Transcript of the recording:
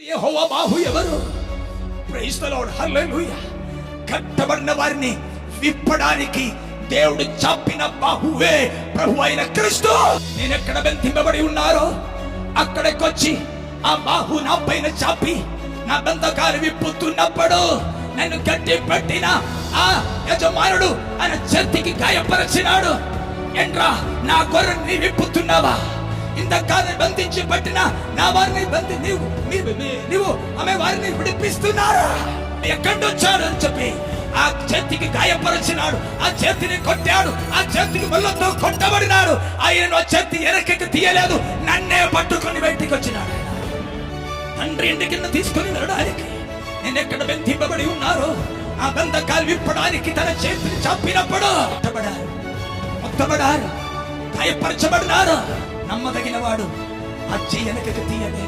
యెహోవా బాహు ఎవరు? Praise the lord హల్లెలూయా కట్టబడిన వారిని విప్పడానికి దేవుడు చాపిన బాహువే ప్రభు అయిన క్రీస్తు. నేను ఎక్కడ బంధింపబడి ఉన్నారో అక్కడికొచ్చి ఆ బాహు నా పైన చాపి నా బంధకాలు విప్పుతున్నప్పుడు నన్ను గట్టి పట్టిన ఆ యజమానుడు ఆయన చేతికి గాయపరచినాడు. ఎండ్రా నా గొర్రెని విప్పుతున్నావా? ఇంతకాలం బంధించి పట్టిన నా వారిని బంధి నీవు మీ- నీవు ఆమె వారిని విడిపిస్తున్నారా? ఎక్కడి అని చెప్పి ఆ చేతికి గాయపరిచినాడు ఆ చేతిని కొట్టాడు ఆ చేతికి ముళ్ళతో కొట్టబడినాడు. ఆయన ఆ చేతి ఎరకెక్కి తీయలేదు నన్నే పట్టుకొని బయటికి వచ్చినాడు. తండ్రి ఇంటి కింద తీసుకొని వెళ్ళడానికి నేను ఎక్కడ బంధింపబడి ఉన్నారో ఆ బంధకాలు విప్పడానికి తన చేతిని చంపినప్పుడు కొట్టబడారు. కొట్టబడారు. గాయపరచబడినారు. నమ్మదగిన వాడు ఆ వెనకకు తీయనే